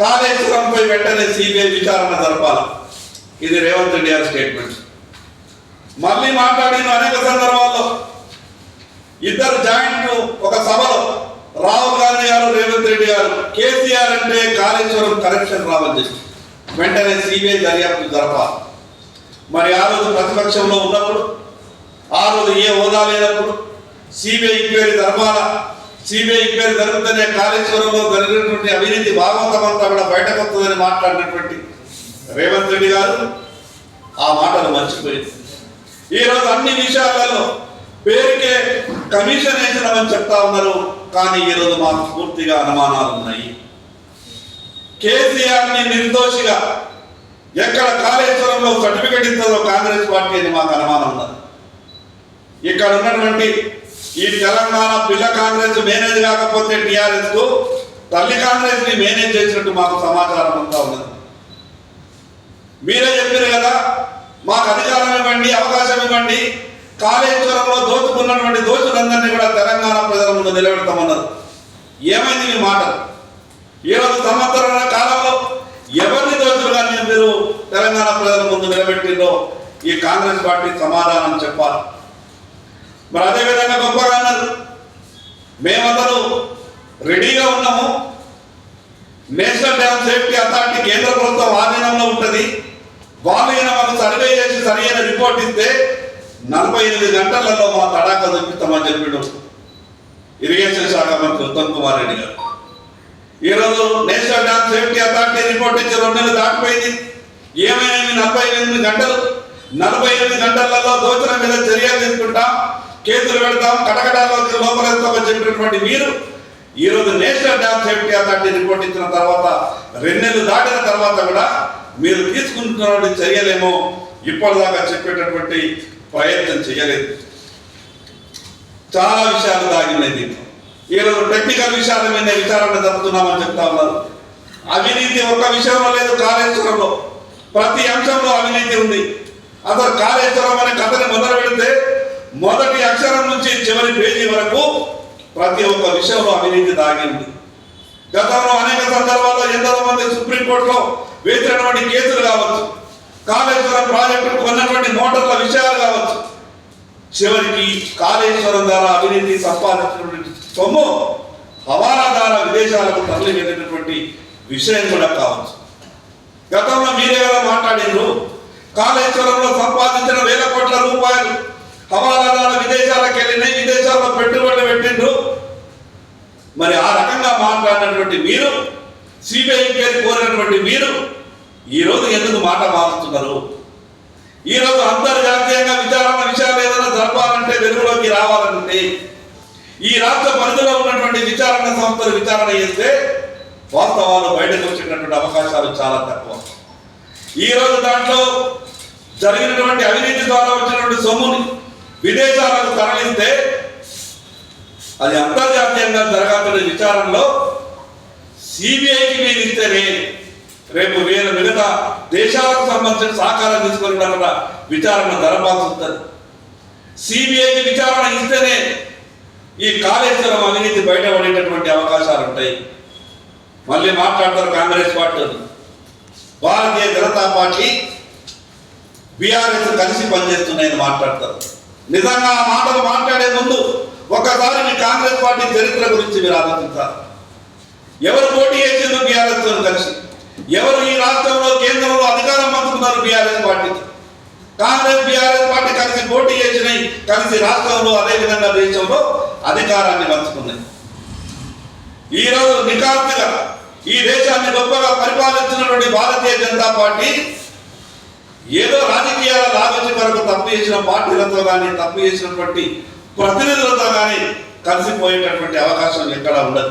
కాళేశ్వరంపై వెంటనే సిబిఐ విచారణ జరపాలి. ఇది రేవంత్ రెడ్డి గారి స్టేట్మెంట్ మళ్ళీ మాట్లాడిన అనేక సందర్భాల్లో. ఇద్దరు జాయింట్ ఒక సభలో రాహుల్ గాంధీ గారు రేవంత్ రెడ్డి గారు కేసీఆర్ అంటే కాళేశ్వరం కరెక్షన్ రావాలి వెంటనే సిబిఐ దర్యాప్తు జరపాలి. మరి ఆ రోజు ప్రతిపక్షంలో ఉన్నప్పుడు ఆ రోజు ఏ హోదా లేనప్పుడు సిబిఐ ఇంక్వైరీ జరపాలా? సిబిఐ పేరు జరుగుతూనే కాళేశ్వరంలో జరిగినటువంటి అవినీతి భాగవతం అంతా కూడా బయటకు వస్తుందని మాట్లాడినటువంటి రేవంత్ రెడ్డి గారు ఆ మాటలు మర్చిపోయింది. ఈరోజు అన్ని విషయాలలో పేరుకే కమిషన్ వేసినామని చెప్తా ఉన్నారు కానీ ఈరోజు మాకు పూర్తిగా అనుమానాలు ఉన్నాయి. కేసీఆర్ని నిర్దోషిగా ఎక్కడ కాళేశ్వరంలో సర్టిఫికెట్ ఇస్తుందో కాంగ్రెస్ పార్టీ అని మాకు అనుమానం ఉన్నది. ఇక్కడ ఉన్నటువంటి ఈ తెలంగాణ పిల్ల కాంగ్రెస్ మేనేజ్ కాకపోతే టిఆర్ఎస్కు తల్లి కాంగ్రెస్ని మేనేజ్ చేసినట్టు మాకు సమాచారం అంతా ఉన్నది. మీరే చెప్పారు కదా మాకు అధికారం ఇవ్వండి అవకాశం ఇవ్వండి కాళేశ్వరంలో దోచుకున్నటువంటి దోచులందరినీ కూడా తెలంగాణ ప్రజల ముందు నిలబెడతామన్నారు. ఏమైంది మీ మాట? ఈరోజు సంవత్సరాల కాలంలో ఎవరిని దోచులుగా మీరు తెలంగాణ ప్రజల ముందు నిలబెట్టిందో ఈ కాంగ్రెస్ పార్టీ సమాధానం చెప్పాలి. మరి అదేవిధంగా గొప్ప మేమందరూ రెడీగా ఉన్నాము. నేషనల్ డ్యామ్ సేఫ్టీ అథారిటీ కేంద్ర ప్రభుత్వం ఆధీనంలో ఉంటుంది. వాళ్ళు మనం మాకు సర్వే చేసి సరైన రిపోర్ట్ ఇస్తే నలభై ఎనిమిది గంటలలో మా తడాక చూపిస్తామని చెప్పాడు ఇరిగేషన్ శాఖ మంత్రి ఉత్తమ్ కుమార్ రెడ్డి గారు. ఈరోజు national dam safety authority report ఇచ్చి రెండు నెలలు దాటిపోయింది. ఏమైనా నలభై ఎనిమిది గంటలు? నలభై ఎనిమిది గంటలలో దోచన మీద చర్యలు తీసుకుంటాం. చేతులు పెడతాం కటకటాల్లో లోపలేస్తామని చెప్పినటువంటి మీరు. ఈరోజు national dam safety authority report ఇచ్చిన తర్వాత రెండేళ్ళు దాటిన తర్వాత కూడా మీరు తీసుకుంటున్నటువంటి చర్యలేమో ఇప్పటిదాకా చెప్పేటటువంటి ప్రయత్నం చేయలేదు. చాలా విషయాలు దాగినాయి దీంట్లో. ఈరోజు టెక్నికల్ విషయాల మీద విచారణ జరుపుతున్నామని చెప్తా ఉన్నారు. అవినీతి ఒక్క విషయంలో లేదు కాళేశ్వరంలో. ప్రతి అంశంలో అవినీతి ఉంది. అసలు కాళేశ్వరం అనే కథని మొదలు పెడితే మొదటి అక్షరం నుంచి చివరి పేజీ వరకు ప్రతి ఒక్క విషయంలో అవినీతి దాగింది. గతంలో అనేక సందర్భాల్లో ఎందరో మంది సుప్రీంకోర్టులో వేసినటువంటి కేసులు కావచ్చు కాళేశ్వరం ప్రాజెక్టు కొన్నటువంటి మోటార్ల విషయాలు కావచ్చు. చివరికి కాళేశ్వరం ద్వారా అవినీతి సంపాదించినటువంటి సొమ్ము హవాలా ద్వారా విదేశాలకు తరలి వెళ్ళినటువంటి విషయం కూడా కావచ్చు. గతంలో మీరే కదా మాట్లాడిండ్రు కాళేశ్వరంలో సంపాదించిన వేల కోట్ల రూపాయలు హవాలా విదేశాలకు వెళ్ళినాయి విదేశాల్లో పెట్టుబడులు పెట్టిండ్రు. మరి ఆ రకంగా మాట్లాడినటువంటి మీరు సిబిఐ ఎంక్వైరీ కోరినటువంటి మీరు ఈ రోజు ఎందుకు మాట మారుతున్నారు ఈ రోజు అంతర్జాతీయంగా విచారణ విషయాలు ఏదైనా జరపాలంటే వెలుగులోకి రావాలంటే ఈ రాష్ట్ర పరిధిలో ఉన్నటువంటి విచారణ సంస్థలు విచారణ చేస్తే వాస్తవాలు బయటకు వచ్చినటువంటి అవకాశాలు చాలా తక్కువ. ఈ రోజు దాంట్లో జరిగినటువంటి అవినీతి ద్వారా వచ్చినటువంటి సొమ్ముని విదేశాలకు తరలిస్తే అది అంతర్జాతీయంగా జరగాల్సిన విచారంలో సిబిఐకి మీరు ఇస్తేనే రేపు వేరే మిగతా దేశాలకు సంబంధించిన సహకారం తీసుకొని కూడా విచారణ జరపాల్సి ఉంటుంది సిబిఐకి విచారణ ఇస్తేనే ఈ కాళేశ్వరం అవినీతి బయటపడేటటువంటి అవకాశాలు ఉంటాయి. మళ్ళీ మాట్లాడతారు Congress party Bharatiya Janata party BRS కలిసి పనిచేస్తున్నాయని మాట్లాడతారు. నిజంగా ఆ మాటలు మాట్లాడే ముందు ఒకసారి మీ కాంగ్రెస్ పార్టీ చరిత్ర గురించి మీరు ఆలోచించాలి. ఎవరు పోటీ చేసిందో బీఆర్ఎస్తో కలిసి? ఎవరు ఈ రాష్ట్రంలో కేంద్రంలో అధికారం పంచుకున్నారు BRS party? Congress BRS party కలిసి పోటీ చేసినాయి కలిసి రాష్ట్రంలో అదేవిధంగా దేశంలో అధికారాన్ని పంచుకున్నాయి. ఈ రోజు నికార్తిగా ఈ దేశాన్ని గొప్పగా పరిపాలించినటువంటి భారతీయ జనతా పార్టీ ఏదో రాజకీయాల లాభం వరకు తప్పు చేసిన పార్టీలతో కానీ తప్పు చేసినటువంటి ప్రతినిధులతో కానీ కలిసిపోయేటటువంటి అవకాశం ఎక్కడా ఉండదు.